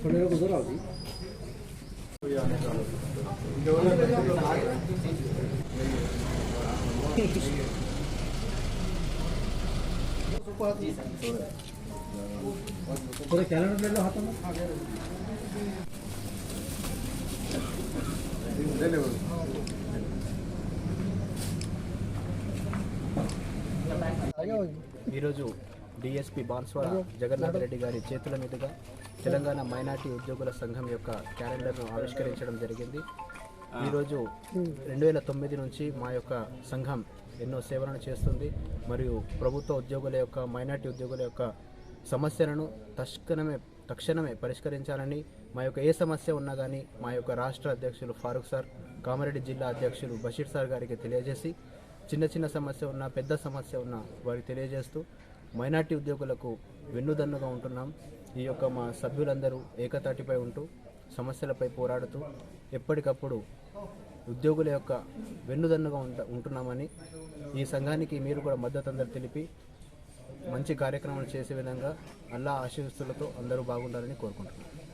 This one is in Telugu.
थोड़े लोग उधर आओ जी थोड़ा कैलेंडर ले लो हाथों में ఈరోజు డిఎస్పీ బాన్స్వాడ జగన్నాథ్ రెడ్డి గారి చేతుల మీదుగా తెలంగాణ మైనార్టీ ఉద్యోగుల సంఘం యొక్క క్యాలెండర్ను ఆవిష్కరించడం జరిగింది. ఈరోజు రెండు వేల తొమ్మిది నుంచి మా యొక్క సంఘం ఎన్నో సేవలను చేస్తుంది. మరియు ప్రభుత్వ ఉద్యోగుల యొక్క మైనార్టీ ఉద్యోగుల యొక్క సమస్యలను తక్షణమే తక్షణమే పరిష్కరించాలని మా యొక్క ఏ సమస్య ఉన్నా కానీ మా యొక్క రాష్ట్ర అధ్యక్షులు ఫారూక్ సార్ కామారెడ్డి జిల్లా అధ్యక్షులు బషీర్ సార్ గారికి తెలియజేసి చిన్న చిన్న సమస్య ఉన్నా పెద్ద సమస్య ఉన్నా వారికి తెలియజేస్తూ మైనార్టీ ఉద్యోగులకు వెన్నుదన్నుగా ఉంటున్నాం. ఈ యొక్క మా సభ్యులందరూ ఏకతాటిపై ఉంటూ సమస్యలపై పోరాడుతూ ఎప్పటికప్పుడు ఉద్యోగుల యొక్క వెన్నుదన్నుగా ఉంట ఉంటున్నామని ఈ సంఘానికి మీరు కూడా మద్దతు అందరు తెలిపి మంచి కార్యక్రమాలు చేసే విధంగా అల్లా ఆశీస్సులతో అందరూ బాగుండాలని కోరుకుంటున్నాను